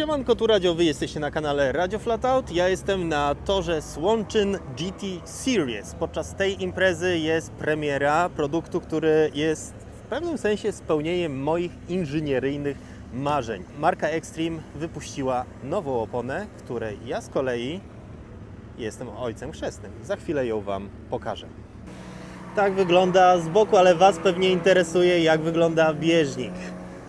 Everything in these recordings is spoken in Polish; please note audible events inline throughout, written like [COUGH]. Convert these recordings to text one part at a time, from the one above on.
Siemanko, tu Radio, wy jesteście na kanale Radio Flatout. Ja jestem na torze Słonczyn GT Series. Podczas tej imprezy jest premiera produktu, który jest w pewnym sensie spełnieniem moich inżynieryjnych marzeń. Marka Extreme wypuściła nową oponę, której ja z kolei jestem ojcem chrzestnym. Za chwilę ją Wam pokażę. Tak wygląda z boku, ale Was pewnie interesuje, jak wygląda bieżnik.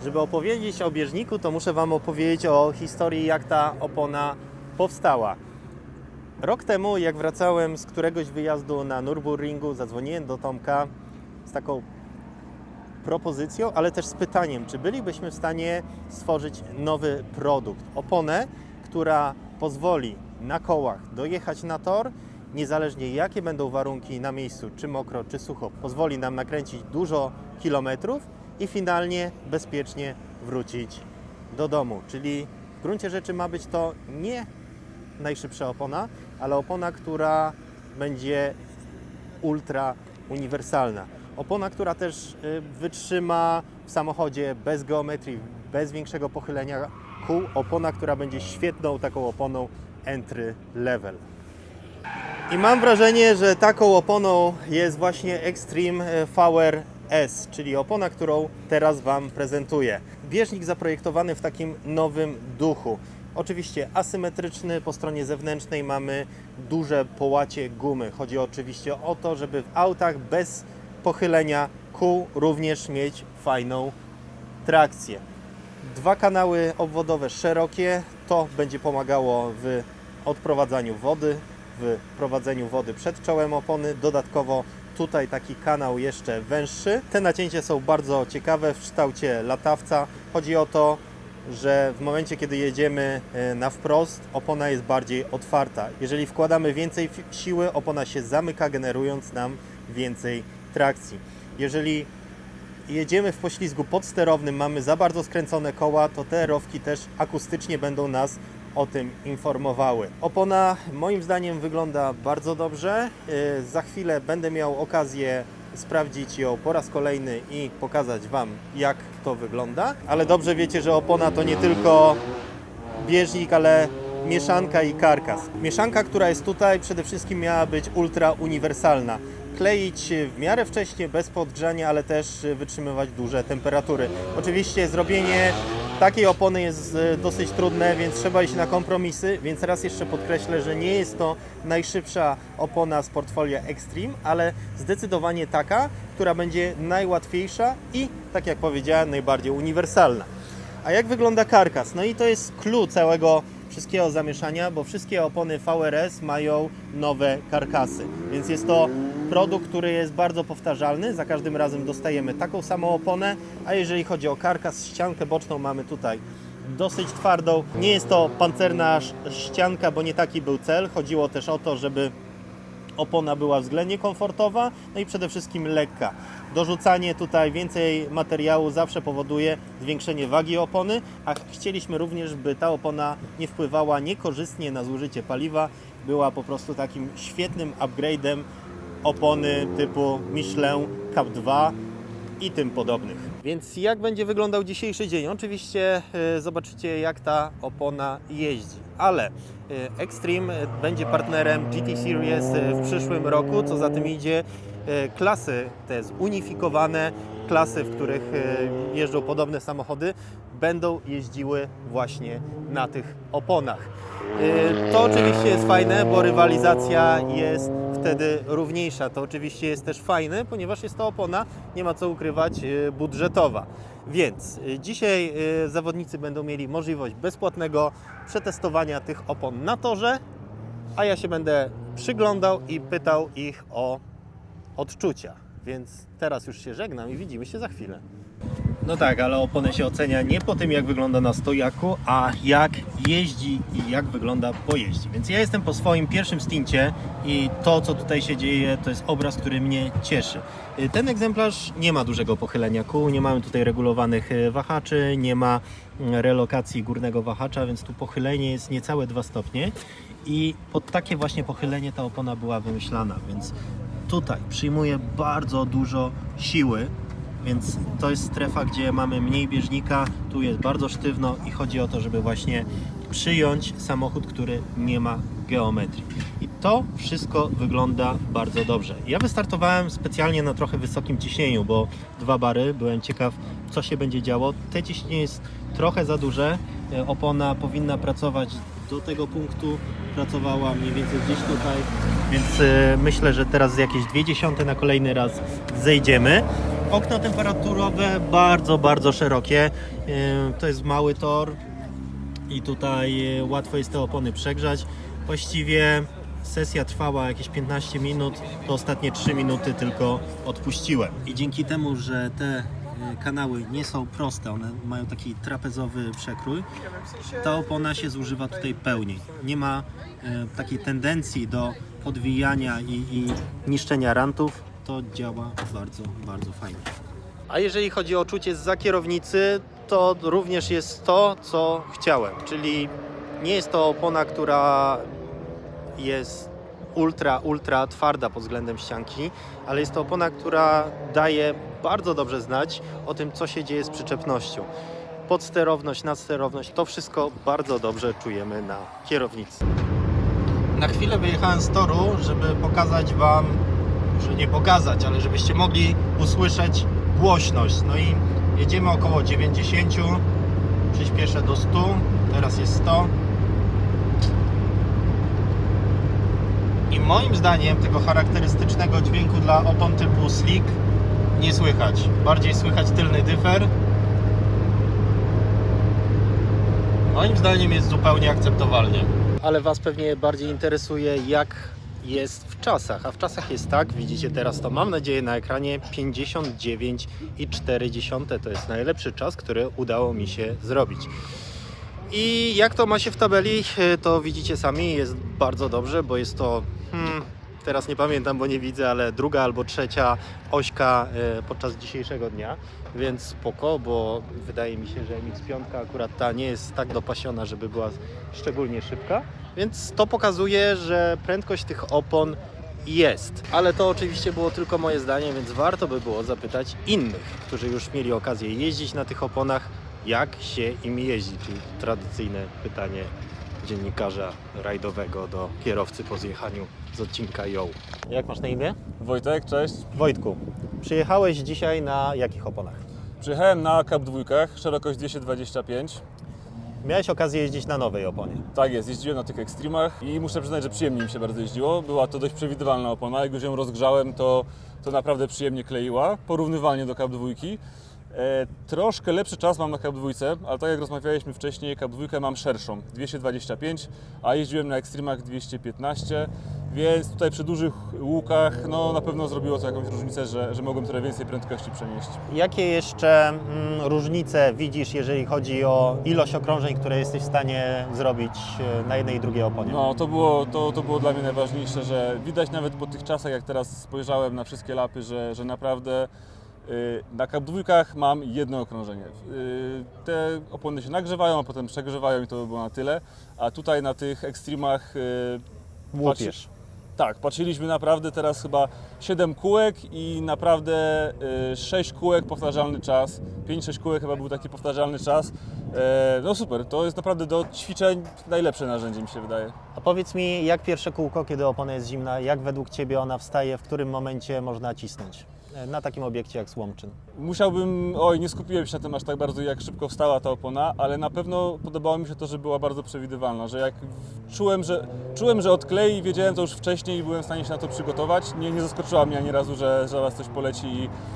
Żeby opowiedzieć o bieżniku, to muszę Wam opowiedzieć o historii, jak ta opona powstała. Rok temu, jak wracałem z któregoś wyjazdu na Nürburgringu, zadzwoniłem do Tomka z taką propozycją, ale też z pytaniem, czy bylibyśmy w stanie stworzyć nowy produkt. Oponę, która pozwoli na kołach dojechać na tor, niezależnie jakie będą warunki na miejscu, czy mokro, czy sucho, pozwoli nam nakręcić dużo kilometrów i finalnie bezpiecznie wrócić do domu. Czyli w gruncie rzeczy ma być to nie najszybsza opona, ale opona, która będzie ultra uniwersalna. Opona, która też y, wytrzyma w samochodzie bez geometrii, bez większego pochylenia kół. Opona, która będzie świetną taką oponą entry level. I mam wrażenie, że taką oponą jest właśnie Extreme VR S, czyli opona, którą teraz Wam prezentuję. Bieżnik zaprojektowany w takim nowym duchu. Oczywiście asymetryczny, po stronie zewnętrznej mamy duże połacie gumy. Chodzi oczywiście o to, żeby w autach bez pochylenia kół również mieć fajną trakcję. Dwa kanały obwodowe szerokie, to będzie pomagało w odprowadzaniu wody, w prowadzeniu wody przed czołem opony. Dodatkowo tutaj taki kanał jeszcze węższy. Te nacięcia są bardzo ciekawe w kształcie latawca. Chodzi o to, że w momencie, kiedy jedziemy e, na wprost, opona jest bardziej otwarta. Jeżeli wkładamy więcej siły, opona się zamyka, generując nam więcej trakcji. Jeżeli jedziemy w poślizgu podsterownym, mamy za bardzo skręcone koła, to te rowki też akustycznie będą nas o tym informowały. Opona moim zdaniem wygląda bardzo dobrze. Yy, Za chwilę będę miał okazję sprawdzić ją po raz kolejny i pokazać Wam, jak to wygląda. Ale dobrze wiecie, że opona to nie tylko bieżnik, ale mieszanka i karkas. Mieszanka, która jest tutaj, przede wszystkim miała być ultra uniwersalna. Kleić w miarę wcześnie, bez podgrzania, ale też wytrzymywać duże temperatury. Oczywiście zrobienie takiej opony jest e, dosyć trudne, więc trzeba iść na kompromisy, więc raz jeszcze podkreślę, że nie jest to najszybsza opona z portfolio Extreme, ale zdecydowanie taka, która będzie najłatwiejsza i, tak jak powiedziałem, najbardziej uniwersalna. A jak wygląda karkas? No i to jest clue całego wszystkiego zamieszania, bo wszystkie opony VRS mają nowe karkasy. Więc jest to produkt, który jest bardzo powtarzalny. Za każdym razem dostajemy taką samą oponę, a jeżeli chodzi o karkas, ściankę boczną mamy tutaj dosyć twardą. Nie jest to pancerna ścianka, bo nie taki był cel. Chodziło też o to, żeby opona była względnie komfortowa, no i przede wszystkim lekka. Dorzucanie tutaj więcej materiału zawsze powoduje zwiększenie wagi opony, a chcieliśmy również, by ta opona nie wpływała niekorzystnie na zużycie paliwa, była po prostu takim świetnym upgrade'em opony typu Michelin Cap 2 i tym podobnych. Więc jak będzie wyglądał dzisiejszy dzień? Oczywiście e, zobaczycie jak ta opona jeździ, ale e, Extreme będzie partnerem GT Series e, w przyszłym roku, co za tym idzie klasy te zunifikowane, klasy, w których e, jeżdżą podobne samochody, będą jeździły właśnie na tych oponach. E, To oczywiście jest fajne, bo rywalizacja jest wtedy równiejsza. To oczywiście jest też fajne, ponieważ jest to opona, nie ma co ukrywać, e, budżetowa. Więc e, dzisiaj e, zawodnicy będą mieli możliwość bezpłatnego przetestowania tych opon na torze, a ja się będę przyglądał i pytał ich o odczucia. Więc teraz już się żegnam i widzimy się za chwilę. No tak, ale oponę się ocenia nie po tym, jak wygląda na stojaku, a jak jeździ i jak wygląda po jeździe. Więc ja jestem po swoim pierwszym stincie i to, co tutaj się dzieje, to jest obraz, który mnie cieszy. Y, Ten egzemplarz nie ma dużego pochylenia kół, nie mamy tutaj regulowanych y, wahaczy, nie ma mm, relokacji górnego wahacza, więc tu pochylenie jest niecałe 2 stopnie i pod takie właśnie pochylenie ta opona była wymyślana, więc tutaj przyjmuje bardzo dużo siły Więc to jest strefa, gdzie mamy mniej bieżnika, tu jest bardzo sztywno i chodzi o to, żeby właśnie przyjąć samochód, który nie ma geometrii. I to wszystko wygląda bardzo dobrze. Ja wystartowałem specjalnie na trochę wysokim ciśnieniu, bo dwa bary, byłem ciekaw, co się będzie działo. Te ciśnienie jest trochę za duże, E, opona powinna pracować do tego punktu, pracowała mniej więcej gdzieś tutaj, więc e, myślę, że teraz z jakieś 0,2 na kolejny raz zejdziemy. Okno temperaturowe bardzo, bardzo szerokie. E, To jest mały tor i tutaj e, łatwo jest te opony przegrzać. Właściwie sesja trwała jakieś 15 minut, to ostatnie 3 minuty tylko odpuściłem. I dzięki temu, że te kanały nie są proste, one mają taki trapezowy przekrój, ta opona się zużywa tutaj pełniej. Nie ma e, takiej tendencji do podwijania i, i niszczenia rantów. To działa bardzo, bardzo fajnie. A jeżeli chodzi o czucie za kierownicy, to również jest to, co chciałem. Czyli nie jest to opona, która jest ultra, ultra twarda pod względem ścianki, ale jest to opona, która daje bardzo dobrze znać o tym, co się dzieje z przyczepnością. Podsterowność, nadsterowność, to wszystko bardzo dobrze czujemy na kierownicy. Na chwilę wyjechałem z toru, żeby pokazać Wam, że nie pokazać, ale żebyście mogli usłyszeć głośność. No i jedziemy około 90, przyspieszę do 100, teraz jest 100. moim zdaniem tego charakterystycznego dźwięku dla opon typu slick nie słychać. Bardziej słychać tylny dyfer. Moim zdaniem jest zupełnie akceptowalnie. Ale Was pewnie bardziej interesuje, jak jest w czasach. A w czasach jest tak, widzicie teraz to, mam nadzieję, na ekranie 59,4 to jest najlepszy czas, który udało mi się zrobić. I jak to ma się w tabeli, e, to widzicie sami, jest bardzo dobrze, bo jest to, hmm, teraz nie pamiętam, bo nie widzę, ale druga albo trzecia ośka e, podczas dzisiejszego dnia, więc spoko, bo wydaje mi się, że MX-5 akurat ta nie jest tak dopasiona, żeby była szczególnie szybka, więc to pokazuje, że prędkość tych opon jest. Ale to oczywiście było tylko moje zdanie, więc warto by było zapytać innych, którzy już mieli okazję jeździć na tych oponach, jak się im jeździ, czyli tradycyjne pytanie dziennikarza rajdowego do kierowcy po zjechaniu z odcinka Yo. Jak masz na imię? Wojtek, cześć. Wojtku, przyjechałeś dzisiaj na jakich oponach? Przyjechałem na Cup 2, szerokość 225. Miałeś okazję jeździć na nowej oponie. Tak jest, jeździłem na tych ekstremach i muszę przyznać, że przyjemnie mi się bardzo jeździło. Była to dość przewidywalna opona, jak już ją rozgrzałem, to, to naprawdę przyjemnie kleiła, porównywalnie do Cup 2. E, troszkę lepszy czas mam na Cup 2, ale tak jak rozmawialiśmy wcześniej, Cup 2 mam szerszą, 225, a jeździłem na ekstremach 215, więc tutaj przy dużych łukach no, na pewno zrobiło to jakąś różnicę, że, że mogłem trochę więcej prędkości przenieść. Jakie jeszcze mm, różnice widzisz, jeżeli chodzi o ilość okrążeń, które jesteś w stanie zrobić e, na jednej i drugiej oponie? No, to było, to, to było dla mnie najważniejsze, że widać nawet po tych czasach, jak teraz spojrzałem na wszystkie lapy, że, że naprawdę na Cup dwójkach mam jedno okrążenie. Y, te opony się nagrzewają, a potem przegrzewają i to by było na tyle. A tutaj na tych ekstremach y, Łupiesz. tak, patrzyliśmy naprawdę teraz chyba 7 kółek i naprawdę y, 6 kółek powtarzalny czas. 5-6 kółek chyba był taki powtarzalny czas. No super, to jest naprawdę do ćwiczeń najlepsze narzędzie mi się wydaje. A powiedz mi, jak pierwsze kółko, kiedy opona jest zimna, jak według Ciebie ona wstaje, w którym momencie można cisnąć? Na takim obiekcie jak Słomczyn. Musiałbym, oj, nie skupiłem się na tym aż tak bardzo, jak szybko wstała ta opona, ale na pewno podobało mi się to, że była bardzo przewidywalna, że jak czułem, że, czułem, że odklei i wiedziałem to już wcześniej i byłem w stanie się na to przygotować, nie, nie zaskoczyła mnie ani razu, że zaraz coś poleci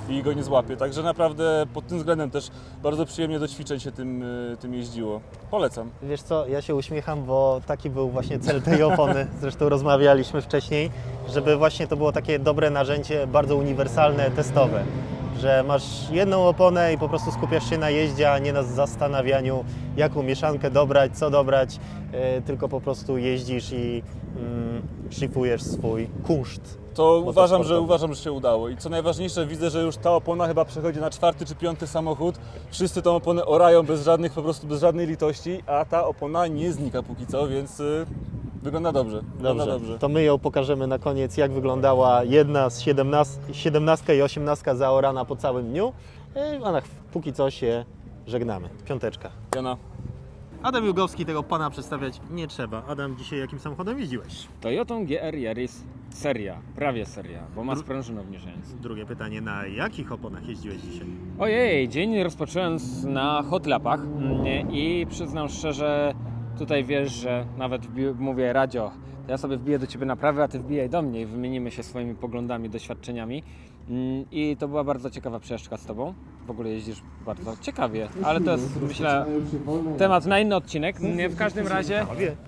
i, i go nie złapie. Także naprawdę pod tym względem też bardzo przyjemnie do ćwiczeń się tym, y, tym jeździło. Polecam. Wiesz co, ja się uśmiecham, bo taki był właśnie cel tej opony. Zresztą rozmawialiśmy wcześniej, żeby właśnie to było takie dobre narzędzie, bardzo uniwersalne, testowe. Że masz jedną oponę i po prostu skupiasz się na jeździe, a nie na zastanawianiu, jaką mieszankę dobrać, co dobrać, e, tylko po prostu jeździsz i mm, szlifujesz swój kunszt. To uważam, że uważam, że się udało. I co najważniejsze, widzę, że już ta opona chyba przechodzi na czwarty czy piąty samochód. Wszyscy tą oponę orają bez żadnych, po prostu bez żadnej litości, a ta opona nie znika póki co, więc y, Wygląda dobrze. Wygląda Dobrze, dobrze. to my ją pokażemy na koniec, jak wyglądała jedna z 17, 17 i 18 zaorana po całym dniu. E, A na, póki co się żegnamy. Piąteczka. Jana. Adam Jugowski, tego pana przedstawiać nie trzeba. Adam, dzisiaj jakim samochodem jeździłeś? Toyotą GR Yaris seria, prawie seria, bo ma sprężynę obniżającą. Drugie pytanie, na jakich oponach jeździłeś dzisiaj? Ojej, dzień rozpocząłem na hotlapach mm, i przyznam szczerze, tutaj wiesz, że nawet mówię radio, to ja sobie wbiję do Ciebie naprawę, a Ty wbijaj do mnie i wymienimy się swoimi poglądami, doświadczeniami. Mm, I to była bardzo ciekawa przejażdżka z Tobą. W ogóle jeździsz bardzo ciekawie, ale to jest myślę temat na inny odcinek. Nie, W każdym razie...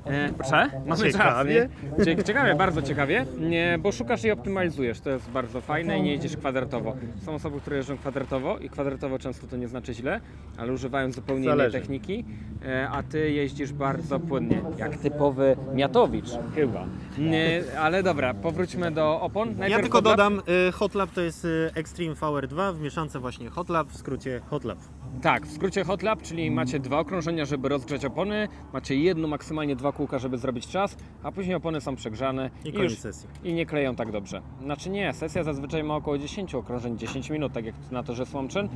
E, proszę? Mamy Ciekawie. czas, Ciekawie, bardzo ciekawie, nie, bo szukasz i optymalizujesz, to jest bardzo fajne i nie jedziesz kwadratowo. Są osoby, które jeżdżą kwadratowo i kwadratowo często to nie znaczy źle, ale używają zupełnie innej techniki, a ty jeździsz bardzo płynnie, jak typowy Miatowicz chyba. Nie, ale dobra, powróćmy do opon. Ja Najpierw tylko Hotlap. dodam, y, Hotlap to jest y, Extreme VR2 w mieszance właśnie Hotlap, w skrócie Hotlap. Tak, w skrócie hot lap, czyli macie dwa okrążenia, żeby rozgrzać opony, macie jedno, maksymalnie dwa kółka, żeby zrobić czas, a później opony są przegrzane I i, koniec już, sesji. i nie kleją tak dobrze. Znaczy nie, sesja zazwyczaj ma około 10 okrążeń, 10 minut, tak jak na torze Słomczyn.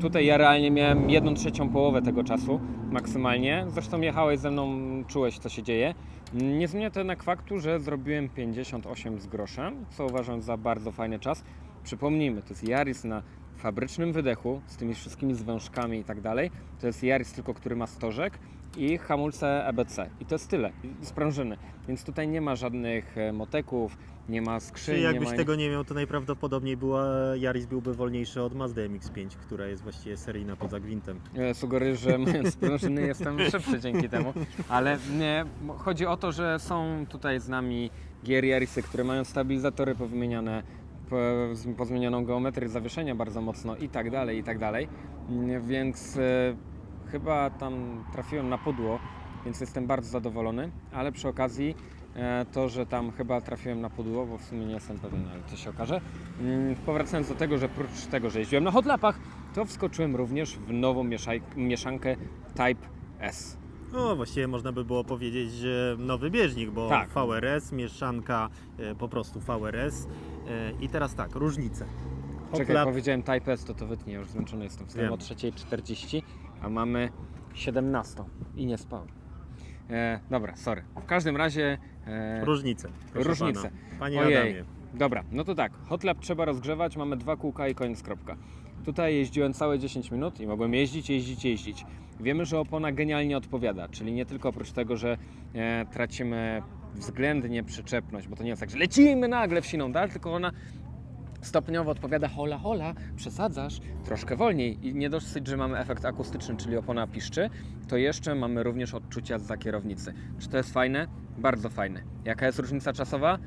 Tutaj ja realnie miałem jedną trzecią połowę tego czasu maksymalnie. Zresztą jechałeś ze mną, czułeś co się dzieje. Nie zmienia to jednak faktu, że zrobiłem 58 z groszem, co uważam za bardzo fajny czas. Przypomnijmy, to jest Yaris na fabrycznym wydechu z tymi wszystkimi zwężkami i tak dalej. To jest Yaris tylko, który ma stożek i hamulce EBC. I to jest tyle, sprężyny. Więc tutaj nie ma żadnych e, moteków, nie ma skrzyń, Czyli nie jakbyś ma... tego nie miał, to najprawdopodobniej była, Yaris byłby wolniejszy od Mazda MX-5, która jest właściwie seryjna poza gwintem. E, Sugeruję, że [LAUGHS] mając sprężyny jestem szybszy dzięki temu, ale nie, chodzi o to, że są tutaj z nami GR Yarisy, które mają stabilizatory powymieniane, pozmienioną geometrię zawieszenia bardzo mocno i tak dalej, i tak dalej, Mm, więc e, chyba tam trafiłem na pudło, więc jestem bardzo zadowolony, ale przy okazji e, to, że tam chyba trafiłem na pudło, bo w sumie nie jestem pewien, ale to się okaże. Mm, Powracając do tego, że prócz tego, że jeździłem na hotlapach, to wskoczyłem również w nową mieszankę Type S. No właściwie można by było powiedzieć, że nowy bieżnik, bo Tak. VRS, mieszanka e, po prostu VRS. E, I teraz tak, różnice. Czekaj, Hotlap, powiedziałem Type S, to to wytnie, już zmęczony jestem. Wstałem o 3.40, a mamy 17 i nie spałem. E, dobra, sorry. W każdym razie... E, różnice. proszę różnice. Pana. Panie Ojej. Adamie. Dobra, no to tak, hotlap trzeba rozgrzewać, mamy dwa kółka i koniec, kropka. Tutaj jeździłem całe 10 minut i mogłem jeździć, jeździć, jeździć. Wiemy, że opona genialnie odpowiada, czyli nie tylko oprócz tego, że e, tracimy względnie przyczepność, bo to nie jest tak, że lecimy nagle w siną dal, tylko ona stopniowo odpowiada hola, hola, przesadzasz troszkę wolniej i nie dosyć, że mamy efekt akustyczny, czyli opona piszczy, to jeszcze mamy również odczucia za kierownicy. Czy to jest fajne? Bardzo fajne. Jaka jest różnica czasowa?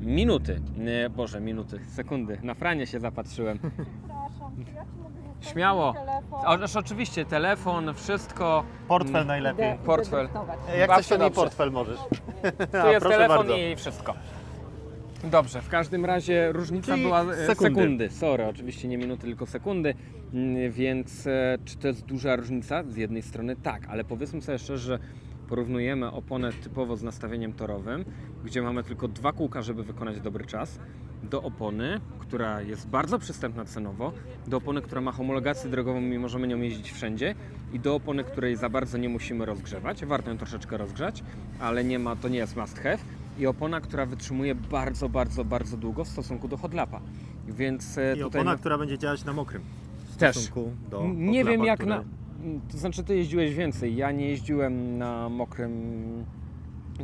Minuty, nie, Boże, minuty, sekundy. Na franie się zapatrzyłem. [LAUGHS] Śmiało. telefon? Ależ oczywiście, telefon, wszystko. Portfel najlepiej. Portfel. Jak chcesz, się to dobrze. portfel możesz. [LAUGHS] Tu jest telefon bardzo. i wszystko. Dobrze, w każdym razie różnica Czyli była e, sekundy. sekundy. Sorry, oczywiście nie minuty, tylko sekundy. Mm, Więc e, czy to jest duża różnica? Z jednej strony tak, ale powiedzmy sobie szczerze, że porównujemy oponę typowo z nastawieniem torowym, gdzie mamy tylko dwa kółka, żeby wykonać dobry czas, do opony, która jest bardzo przystępna cenowo, do opony, która ma homologację drogową i możemy nią jeździć wszędzie i do opony, której za bardzo nie musimy rozgrzewać. Warto ją troszeczkę rozgrzać, ale nie ma, to nie jest must have. I opona, która wytrzymuje bardzo, bardzo, bardzo długo w stosunku do hodlapa. Więc e, I tutaj opona, na- która będzie działać na mokrym. W Też. stosunku do nie wiem jak który- na. To znaczy, ty jeździłeś więcej. Ja nie jeździłem na mokrym,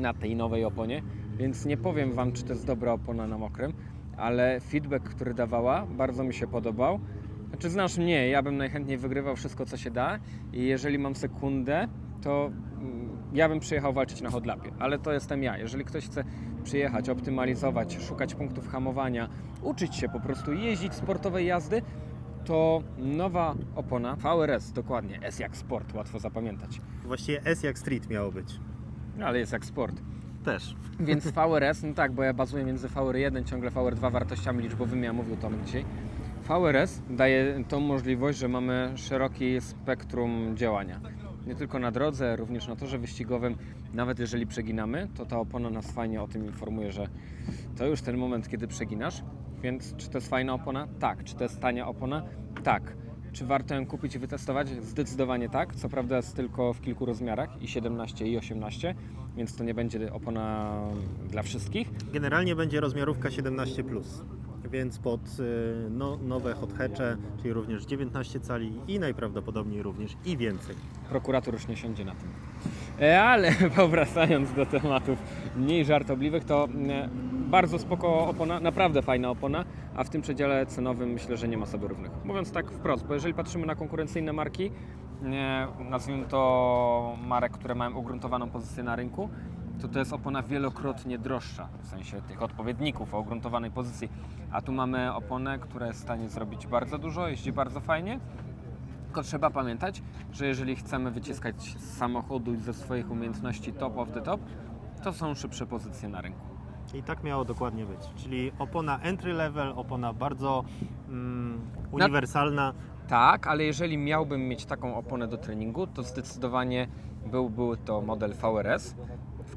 na tej nowej oponie, więc nie powiem wam, czy to jest dobra opona na mokrym, ale feedback, który dawała, bardzo mi się podobał. Znaczy, znasz mnie, ja bym najchętniej wygrywał wszystko, co się da, i jeżeli mam sekundę, to ja bym przyjechał walczyć na hodlapie, ale to jestem ja. Jeżeli ktoś chce przyjechać, optymalizować, szukać punktów hamowania, uczyć się po prostu jeździć sportowej jazdy, to nowa opona VRS, dokładnie, S jak sport, łatwo zapamiętać, Właściwie S jak Street miało być. ale jest jak sport. Też. Więc [LAUGHS] VRS, no tak, bo ja bazuję między VR1, ciągle VR2 wartościami liczbowymi, a mówił Tomek dzisiaj. VRS daje tą możliwość, że mamy szeroki spektrum działania. Nie tylko na drodze, również na torze wyścigowym. Nawet jeżeli przeginamy, to ta opona nas fajnie o tym informuje, że to już ten moment, kiedy przeginasz. Więc czy to jest fajna opona? Tak. Czy to jest tania opona? Tak. Czy warto ją kupić i wytestować? Zdecydowanie tak. Co prawda jest tylko w kilku rozmiarach i 17 i 18, więc to nie będzie opona dla wszystkich. Generalnie będzie rozmiarówka 17, więc pod y, no, nowe hot hatche, czyli również 19 cali i najprawdopodobniej również i więcej. prokurator już nie siądzie na tym. E, Ale [LAUGHS] powracając do tematów mniej żartobliwych, to e, bardzo spoko opona, naprawdę fajna opona, a w tym przedziale cenowym myślę, że nie ma sobie równych. Mówiąc tak wprost, bo jeżeli patrzymy na konkurencyjne marki, e, nazwijmy to marek, które mają ugruntowaną pozycję na rynku, to to jest opona wielokrotnie droższa, w sensie tych odpowiedników o ugruntowanej pozycji. A tu mamy oponę, która jest w stanie zrobić bardzo dużo, jeździ bardzo fajnie, tylko trzeba pamiętać, że jeżeli chcemy wyciskać z samochodu i ze swoich umiejętności top of the top, to są szybsze pozycje na rynku. I tak miało dokładnie być. Czyli opona entry level, opona bardzo mm, uniwersalna. Tak, ale jeżeli miałbym mieć taką oponę do treningu, to zdecydowanie byłby to model VRS.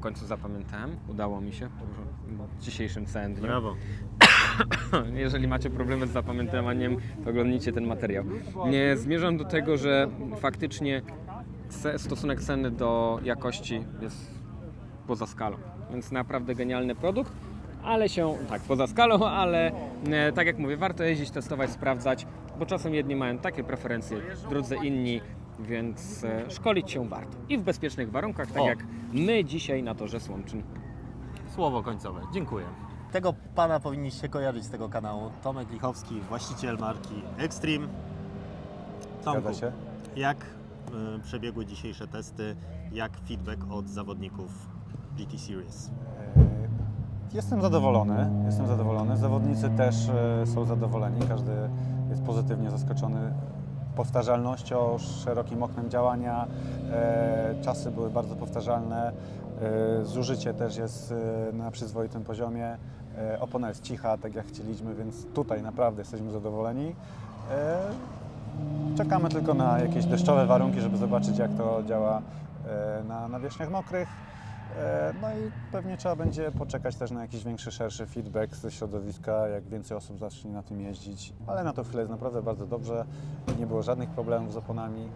W końcu zapamiętałem, udało mi się w dzisiejszym całym dniu. Brawo. [COUGHS] Jeżeli macie problemy z zapamiętywaniem, to oglądnijcie ten materiał. Nie zmierzam do tego, że faktycznie stosunek ceny do jakości jest poza skalą. Więc naprawdę genialny produkt, ale się, tak, poza skalą, ale e, tak jak mówię, warto jeździć, testować, sprawdzać, bo czasem jedni mają takie preferencje, drudzy inni, więc e, szkolić się warto. I w bezpiecznych warunkach, tak O. jak my dzisiaj na torze Słomczyn. Słowo końcowe. Dziękuję. Tego pana powinniście kojarzyć z tego kanału. Tomek Lichowski, właściciel marki Extreme. Tomku, Zgadza się. jak y, przebiegły dzisiejsze testy? Jak feedback od zawodników GT Series? E, Jestem zadowolony, jestem zadowolony. Zawodnicy też są zadowoleni, każdy jest pozytywnie zaskoczony powtarzalnością, szerokim oknem działania. E, Czasy były bardzo powtarzalne, e, zużycie też jest e, na przyzwoitym poziomie. Opona jest cicha, tak jak chcieliśmy, więc tutaj naprawdę jesteśmy zadowoleni. Czekamy tylko na jakieś deszczowe warunki, żeby zobaczyć jak to działa na nawierzchniach mokrych. E, No i pewnie trzeba będzie poczekać też na jakiś większy, szerszy feedback ze środowiska, jak więcej osób zacznie na tym jeździć. Ale na to chwilę jest naprawdę bardzo dobrze. Nie było żadnych problemów z oponami.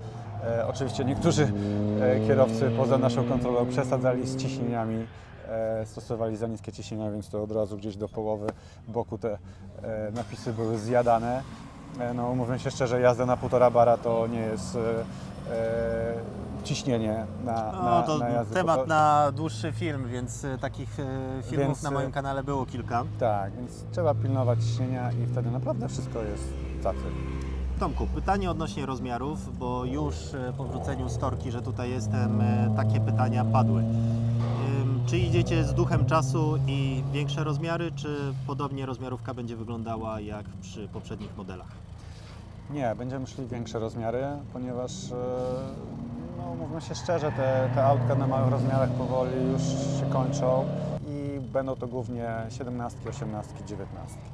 E, Oczywiście niektórzy e, kierowcy poza naszą kontrolą przesadzali z ciśnieniami. e, Stosowali za niskie ciśnienia, więc to od razu gdzieś do połowy boku te e, napisy były zjadane. E, No, mówiąc się szczerze, jazda na półtora bara to nie jest e, e, ciśnienie na, na, No to na jazdę. temat na dłuższy film, więc y, takich y, filmów Więc, na y, moim kanale było kilka. Tak, więc trzeba pilnować ciśnienia i wtedy naprawdę wszystko jest cacy. Tomku, pytanie odnośnie rozmiarów, bo już e, po wrzuceniu storki, że tutaj jestem, e, takie pytania padły. Czy idziecie z duchem czasu i większe rozmiary, czy podobnie rozmiarówka będzie wyglądała jak przy poprzednich modelach? Nie, będziemy szli większe rozmiary, ponieważ e, no, mówmy się szczerze, te, te autka na małych rozmiarach powoli już się kończą i będą to głównie 17, 18, 19.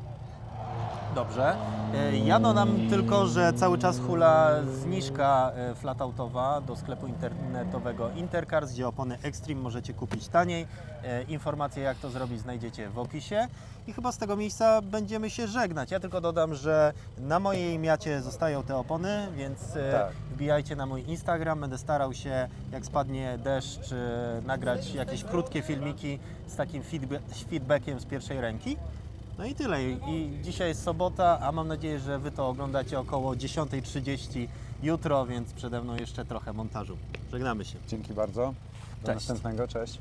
Dobrze. E, Jano nam tylko, że cały czas hula zniżka e, flatautowa do sklepu internetowego Intercars, gdzie opony Extreme możecie kupić taniej. E, Informacje jak to zrobić znajdziecie w opisie. I chyba z tego miejsca będziemy się żegnać. Ja tylko dodam, że na mojej miacie zostają te opony, więc Tak. wbijajcie na mój Instagram. Będę starał się, jak spadnie deszcz, nagrać jakieś krótkie filmiki z takim feedba- feedbackiem z pierwszej ręki. No i tyle. I dzisiaj jest sobota, a mam nadzieję, że Wy to oglądacie około 10.30 jutro, więc przede mną jeszcze trochę montażu. Żegnamy się. Dzięki bardzo. Do Cześć. następnego, cześć.